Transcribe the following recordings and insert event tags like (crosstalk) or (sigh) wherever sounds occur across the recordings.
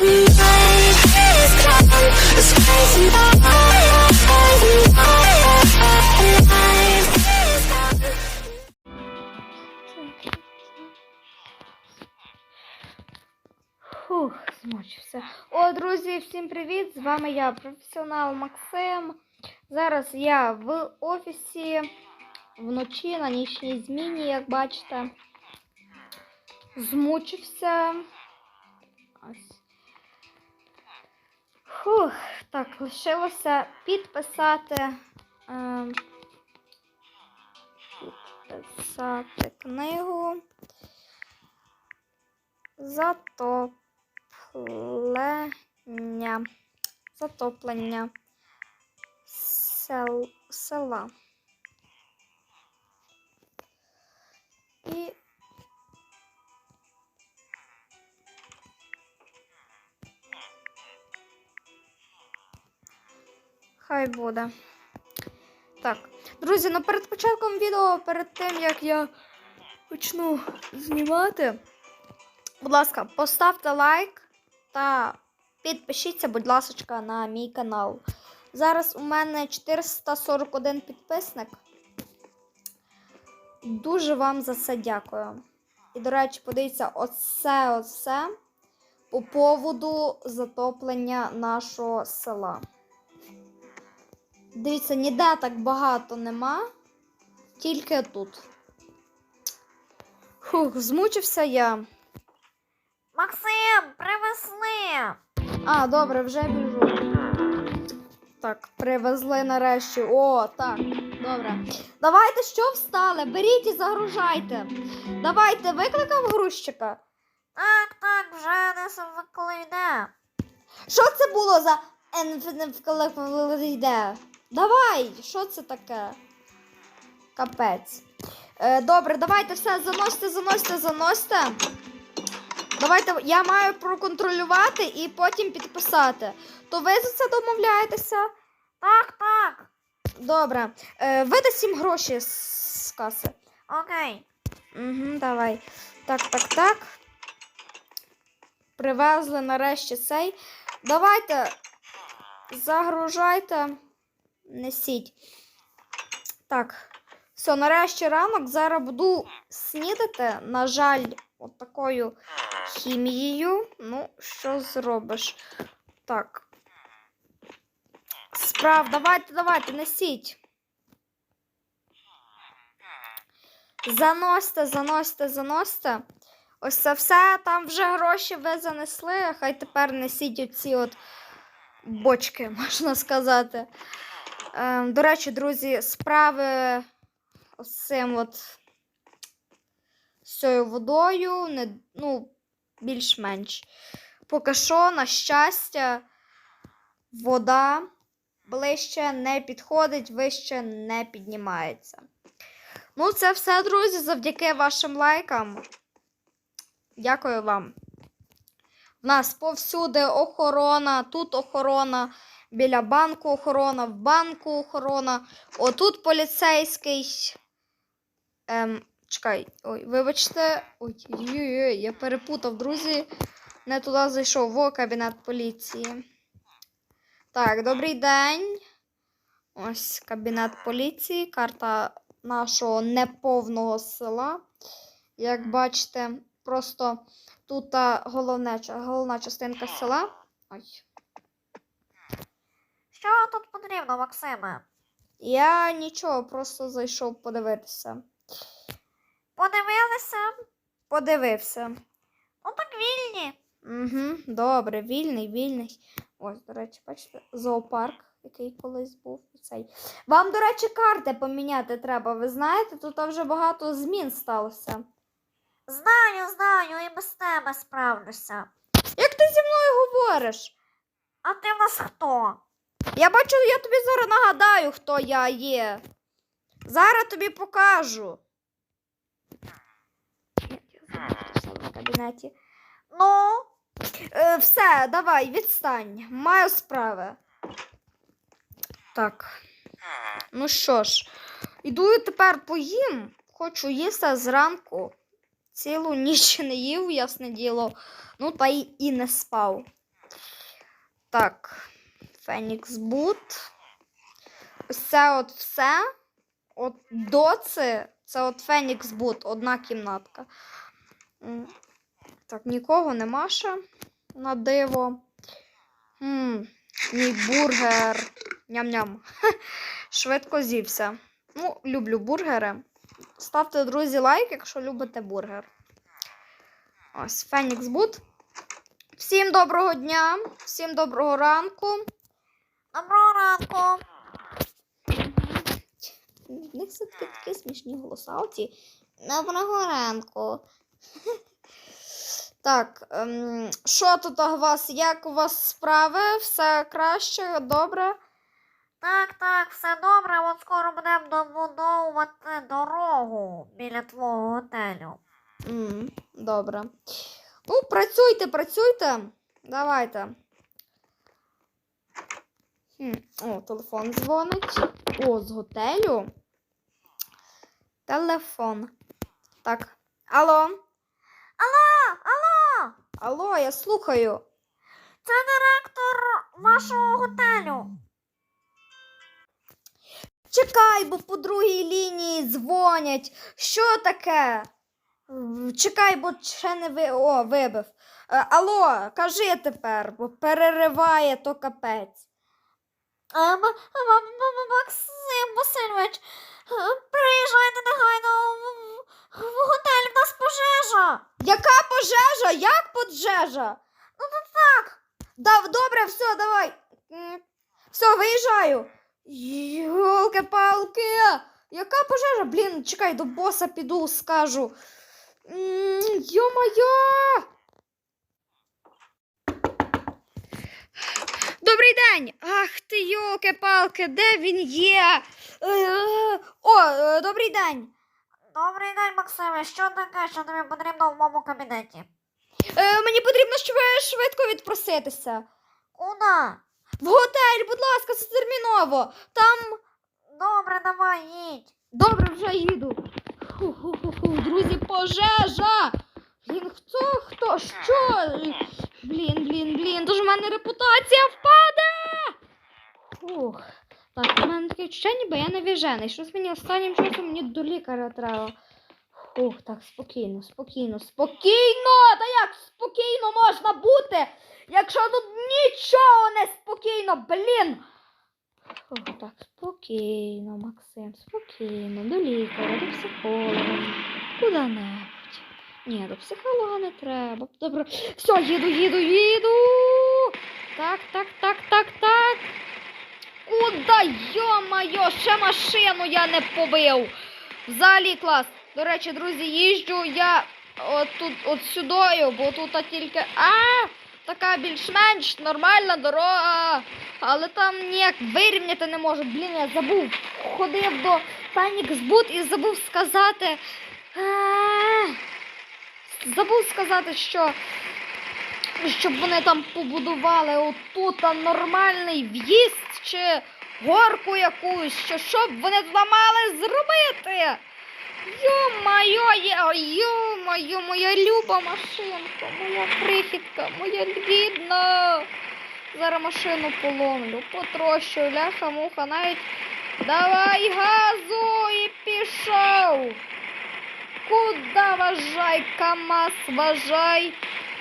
Фух, змочився. О, друзі, всім привіт! З вами я, професіонал Максим. Зараз я в офісі вночі на нічній зміні, як бачите. Змучився. Ось. Фух, так, лишилося підписати. ем, підписати книгу. Затоплення. Затоплення сел, села. І хай буде. Так, друзі, ну перед початком відео, перед тим як я почну знімати. Будь ласка, поставте лайк та підпишіться, будь ласка, на мій канал. Зараз у мене 441 підписник. Дуже вам за це дякую. І, до речі, подивіться, оце оце по поводу затоплення нашого села. Дивіться, ніде так багато нема, тільки тут. Фух, змучився я. Максим, привезли. А, добре, вже біжу. Так, привезли нарешті. О, так, добре. Давайте що встали? Беріть і загружайте. Давайте, викликав грузчика. Так, так, вже не виклине. Що це було за йде? Давай, що це таке? Капець. Е, добре, давайте все, заносьте, заносьте, заносьте. Давайте я маю проконтролювати і потім підписати. То ви за це домовляєтеся? Так, так. Добре. Е, видай всім гроші з, з каси. Окей. Угу, давай. Так, так, так. Привезли нарешті цей. Давайте. Загружайте. Несіть. Так. Все, нарешті ранок. Зараз буду снідати. На жаль, от такою хімією. Ну, що зробиш? Так. Справ, давайте, давайте, несіть. Заносьте, заносьте, заносьте. Ось це все. Там вже гроші ви занесли. Хай тепер несіть оці от бочки, (laughs) можна сказати. Ем, до речі, друзі, справи з цим от з цією водою, не, ну, більш-менш. Поки що, на щастя, вода ближче не підходить, вище не піднімається. Ну, це все, друзі, завдяки вашим лайкам. Дякую вам. У нас повсюди охорона, тут охорона, біля банку охорона, в банку охорона. Отут поліцейський. Ем, чекай, ой, вибачте. Ой, ой, ой, я перепутав, друзі. Не туди зайшов во кабінет поліції. Так, добрий день. Ось кабінет поліції, карта нашого неповного села. Як бачите, просто тут головне, головна частинка села. Ой. Що тут потрібно, Максиме? Я нічого, просто зайшов подивитися. Подивилися? Подивився. Ну так вільні. Угу, добре, вільний, вільний. Ось, до речі, бачите, зоопарк, який колись був. Цей. Вам, до речі, карти поміняти треба. Ви знаєте, тут вже багато змін сталося. Знаю, знаю, і без тебе справлюся. Як ти зі мною говориш? А ти в нас хто? Я бачу, я тобі зараз нагадаю, хто я є. Зараз тобі покажу. В кабінеті. Ну, Е, все, давай, відстань. Маю справи. Так. Ну що ж, іду я тепер поїм. Хочу їсти зранку. Цілу ніч не їв, ясне діло. Ну, та й і не спав. Так. Фенікс Бут. Ось от все. От доци. Це от Фенікс Бут, одна кімнатка. Так, нікого нема ще на диво. М, Мій бургер. Ням-ням. (laughs) Швидко з'ївся. Ну, люблю бургери. Ставте, друзі, лайк, якщо любите бургер. Ось Фенікс Бут. Всім доброго дня, всім доброго ранку. Доброго ранку. В них все-таки такі смішні голоса. Оці. Доброго ранку. (laughs) Так, ем, що тут у вас? Як у вас справи? Все краще, добре? Так, так, все добре, от скоро будемо добудовувати дорогу біля твого готелю. Добре. Ну, працюйте, працюйте. Давайте. О, телефон дзвонить. О, з готелю. Телефон. Так. Алло. Алло, алло, Алло, я слухаю. це директор вашого готелю. Чекай, бо по другій лінії дзвонять. Що таке? Чекай, бо ще не ви. О, вибив. Е, Алло, кажи тепер, бо перериває то капець. Максим Васильович, е, приїжджайте негайно в- готель, в нас пожежа. Яка пожежа? Як пожежа? Ну то так. Да, добре, все, давай. Все, виїжджаю. Йолки-палки. Яка пожежа? Блін, чекай, до боса піду, скажу. Йо-моє! Добрий день! Ах ти, йолки-палки, де він є? Е, О, е, добрий день. Добрий день, Максиме. Що таке, що тобі потрібно в моєму кабінеті? Е, Мені потрібно, швидко відпроситися. Куда? В готель, будь ласка, це терміново. Там Добре, давай, їдь. Добре, вже їду. Фу-фу-фу-фу, друзі, пожежа! Блін, хто, хто, що? Блін, блін, блін, дуже в мене репутація впаде. Фух. Так, у мене таке відчуття, ніби я навіжений. Щось мені останнім часом мені до лікаря треба. Фух, так, спокійно, спокійно, спокійно! Та як спокійно можна бути, якщо тут нічого не спокійно, блін! Фух, так, спокійно, Максим, спокійно, до лікаря, до психолога, куди-небудь. Ні, до психолога не треба. Добре. Все, їду, їду, їду. Так, так, так, так, так. Куда, йо-моє, ще машину я не побив. Взагалі клас. До речі, друзі, їжджу я от тут, от сюдою, бо тут тільки. А! Така більш-менш нормальна дорога. Але там ніяк вирівняти не можу. Блін, я забув. Ходив до Фенікс Бут і забув сказати. А, Забув сказати, що. Щоб вони там побудували отут нормальний в'їзд чи горку якусь, що щоб вони туди мали зробити. Йо-моє, йо-моє, моя люба машинка, моя крихітка, моя рідна. Зараз машину поломлю, потрощу, ляха муха, навіть давай газу і пішов. Куда вважай, КамАЗ, вважай.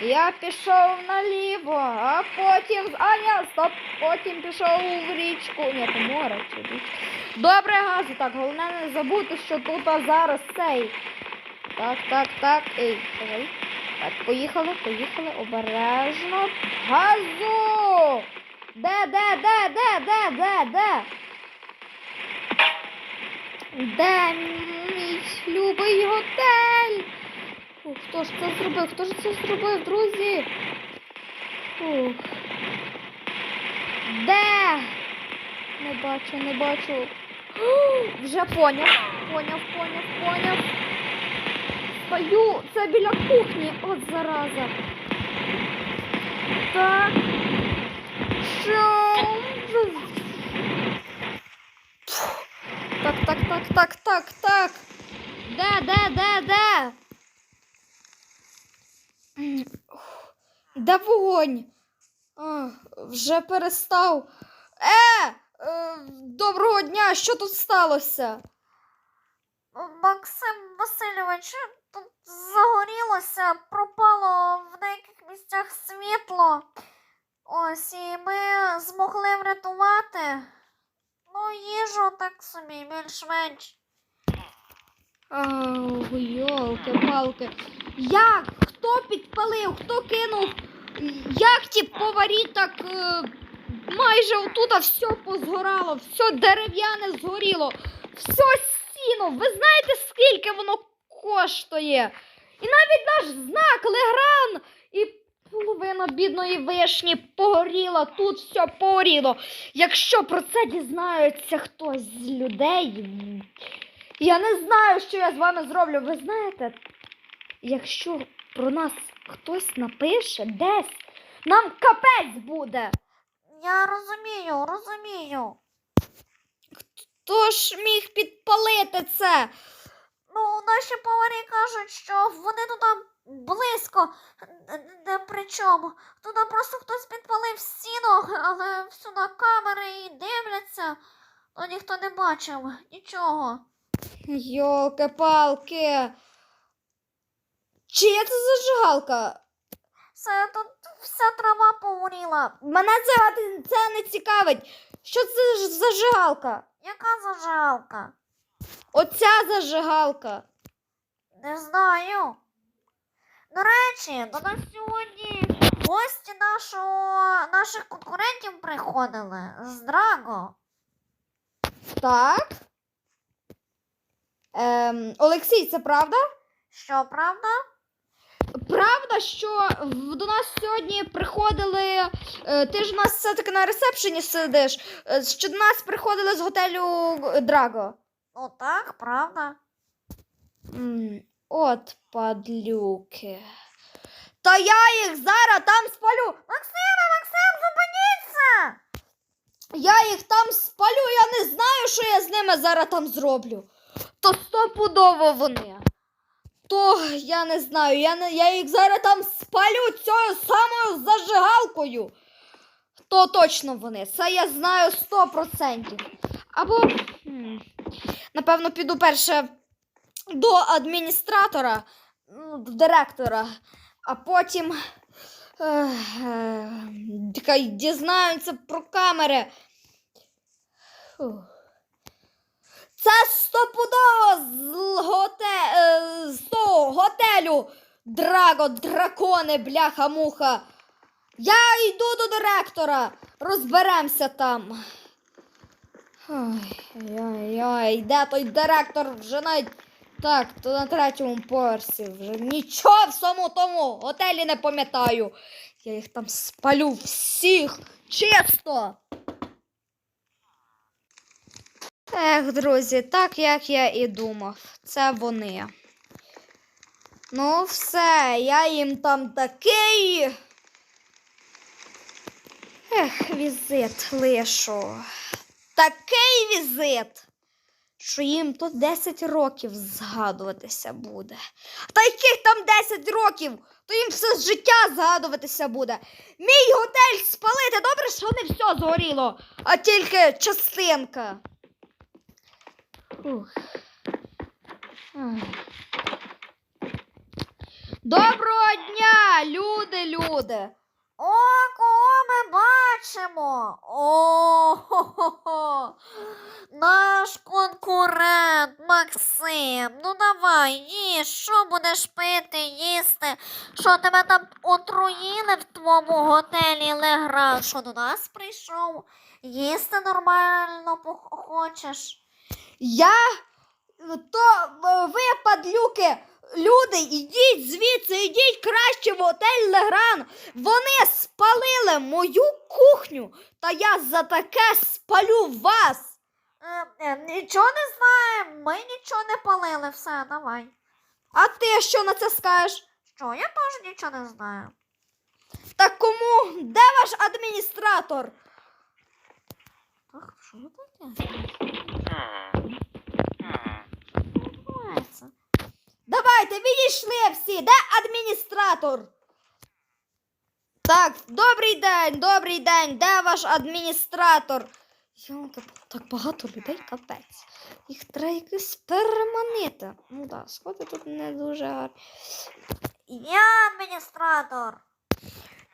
Я пішов наліво, а потім. А ні, стоп, потім пішов в річку. Ні, то море чи річка. Добре, газу, так, головне не забути, що тут а зараз цей. Так, так, так. Ей, давай. Так, поїхали, поїхали, обережно. Газу! Де, де, де, де, де, де, де? Де мій любий готель? Фу, хто ж це зробив? Хто ж це зробив, друзі? Фух. Де? Не бачу, не бачу. (gasps) Вже поняв, поняв, поняв, поняв. Стою, це біля кухні, от зараза. Так. Що? Так, так, так, так, так. Де, де, де, де? Де вогонь? А, вже перестав. Е, е, доброго дня, що тут сталося? Максим Васильович, тут загорілося, пропало в деяких місцях світло. Ось, і ми змогли врятувати. Їжу так собі, більш-менш. Ау, йолки-палки. Як? Хто підпалив? Хто кинув? Як ті поварі так е, майже отут все позгорало, все дерев'яне згоріло, все сіно. Ви знаєте, скільки воно коштує? І навіть наш знак Легран половина бідної вишні погоріла, тут все погоріло. Якщо про це дізнається хтось з людей, я не знаю, що я з вами зроблю. Ви знаєте, якщо про нас хтось напише десь, нам капець буде. Я розумію, розумію. Хто ж міг підпалити це? Ну, наші поварі кажуть, що вони там близько, при чому. Туди просто хтось підпалив стіну, але всю на камери і дивляться, то ніхто не бачив нічого. Йолки-палки. Чия це зажигалка? Все тут вся трава погоріла. Мене це, це не цікавить. Що це зажигалка? Яка зажалка? Оця зажигалка. Не знаю. До речі, до нас сьогодні гості нашого, наших конкурентів приходили з Драго. Так. Ем, Олексій, це правда? Що, правда? Правда, що в- до нас сьогодні приходили. е, Ти ж у нас все-таки на ресепшені сидиш. е, Що до нас приходили з готелю Драго. Ну так, правда. М, От падлюки. Та я їх зараз там спалю. Максиме, Максим, зупиніться! Я їх там спалю, я не знаю, що я з ними зараз там зроблю. То стопудово вони. То я не знаю, я, не, я їх зараз там спалю цією самою зажигалкою. То точно вони. Це я знаю 100%. Або, напевно, піду перше до адміністратора, ну, до директора, а потім е, дізнаються про камери. Це стопудово з, готе, е, з того готелю Драго, дракони, бляха-муха. Я йду до директора, розберемося там. Ой-ой-ой, де той директор вже навіть. Так, то на третьому поверсі вже нічого в самому тому готелі не пам'ятаю. Я їх там спалю всіх чисто. Ех, друзі, так як я і думав, це вони. Ну, все, я їм там такий. Ех, візит лишу. Такий візит, що їм тут 10 років згадуватися буде. Та яких там 10 років, то їм все життя згадуватися буде. Мій готель спалити, добре, що не все згоріло, а тільки частинка. Ух. Доброго дня, люди, люди. О, бачимо? О. Наш конкурент Максим. Ну давай, їж, що будеш пити, їсти? Що тебе там отруїли в твоєму готелі Легран? Що до нас прийшов? Їсти нормально хочеш? Я то е, ви, падлюки, люди, ідіть звідси, ідіть краще в готель Легран. Вони спалили мою кухню, та я за таке спалю вас. Е, е, нічого не знаємо, ми нічого не палили, все, давай. А ти що на це скажеш? Що, я теж нічого не знаю. Так кому? Де ваш адміністратор? Ах, що таке? Відбувається. Давайте, відійшли всі. Де адміністратор? Так, добрий день, добрий день. Де ваш адміністратор? Йонка, так багато людей, капець. Їх треба якось переманити. Ну так, да, сходи тут не дуже гарні. Я адміністратор.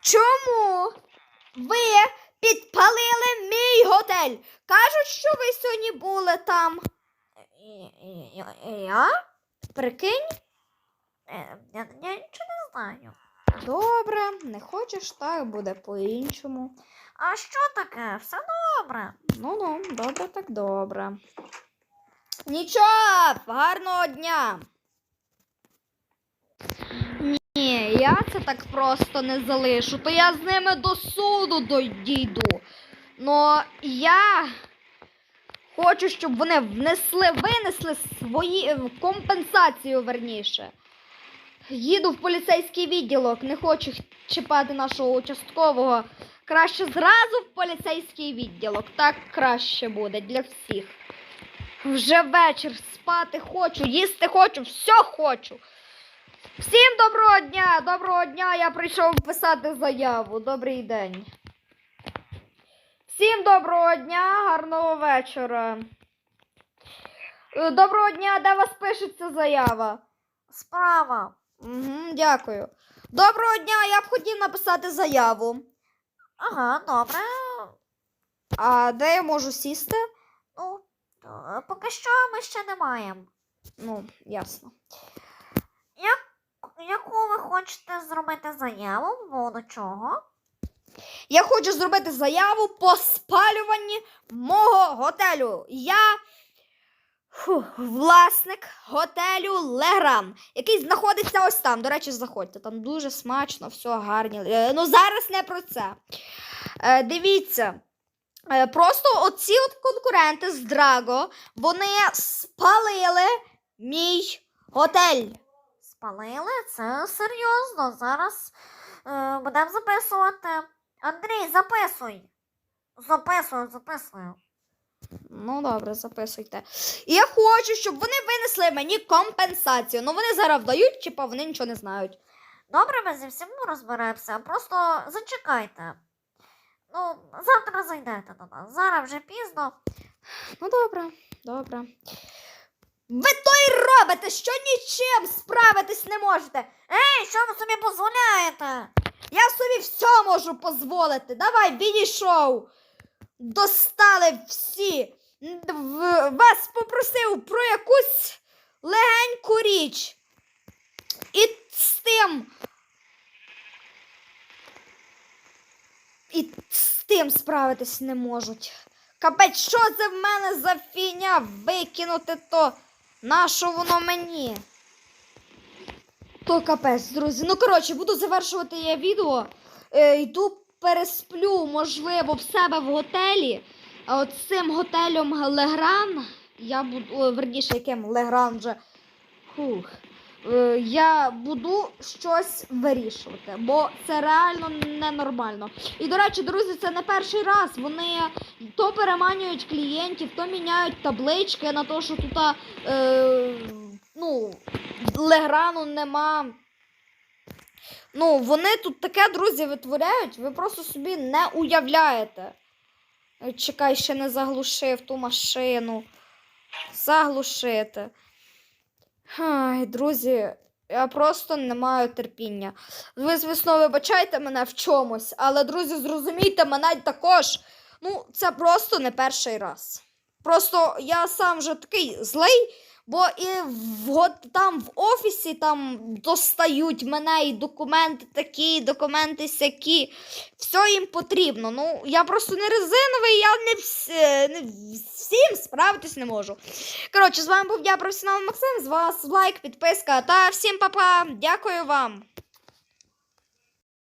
Чому ви підпалили мій готель? Кажуть, що ви сьогодні були там. Я? Прикинь? Е, Я, я нічого не знаю. Добре, не хочеш, так буде по-іншому. А що таке? Все добре. Ну ну, добре, так добре. Нічого, гарного дня. Ні, я це так просто не залишу, то я з ними до суду дійду. Но я хочу, щоб вони внесли, винесли свої е, компенсацію верніше. Їду в поліцейський відділок, не хочу чіпати нашого участкового. Краще зразу в поліцейський відділок. Так краще буде для всіх. Вже вечір спати хочу, їсти хочу, все хочу. Всім доброго дня! Доброго дня! Я прийшов писати заяву. Добрий день. Всім доброго дня, гарного вечора. Е, Доброго дня, де вас пишеться заява? Справа. Угу, дякую. Доброго дня, я б хотів написати заяву. Ага, добре. А де я можу сісти? Ну, поки що ми ще не маємо. Ну, ясно. Яку ви хочете зробити заяву? Бо до чого? Я хочу зробити заяву по спалюванні мого готелю. Я фу, власник готелю Легран, який знаходиться ось там. До речі, заходьте. Там дуже смачно, все гарні. Е, ну зараз не про це. Е, дивіться. Е, просто оці от конкуренти з Драго, вони спалили мій готель. Спалили? Це серйозно. Зараз е, будемо записувати. Андрій, записуй. Записую, записую. Ну, добре, записуйте. І я хочу, щоб вони винесли мені компенсацію. Ну вони зараз вдають, чи вони нічого не знають. Добре, ми зі всім розберемося. Просто зачекайте. Ну, завтра зайдете до нас. Зараз вже пізно. Ну, добре, добре. Ви то й робите, що нічим справитись не можете. Ей, що ви собі дозволяєте? Я собі все можу дозволити. Давай, відійшов. Достали всі. Вас попросив про якусь легеньку річ. І з тим. І з тим справитись не можуть. Капець, що це в мене за фіня викинути то? Нащо воно мені? То капець, друзі. Ну, коротше, буду завершувати я відео. Е, йду пересплю, можливо, в себе в готелі. А от з цим готелем Легран, я буду, о, верніше, яким Легран вже. Фух. Е, я буду щось вирішувати, бо це реально ненормально. І, до речі, друзі, це не перший раз. Вони то переманюють клієнтів, то міняють таблички на те, що тут е, ну, Леграну нема. Ну, вони тут таке, друзі, витворяють, ви просто собі не уявляєте. Чекай, ще не заглушив ту машину. Заглушити. Ай, друзі, я просто не маю терпіння. Ви, звісно, вибачайте мене в чомусь, але, друзі, зрозумійте мене також. Ну, це просто не перший раз. Просто я сам вже такий злий, бо і в, там в офісі там достають мене і документи такі, і документи сякі. Все їм потрібно. Ну, я просто не резиновий, я не, вс... не всім справитись не можу. Коротше, з вами був я, професіонал Максим. З вас лайк, підписка та всім па-па. Дякую вам.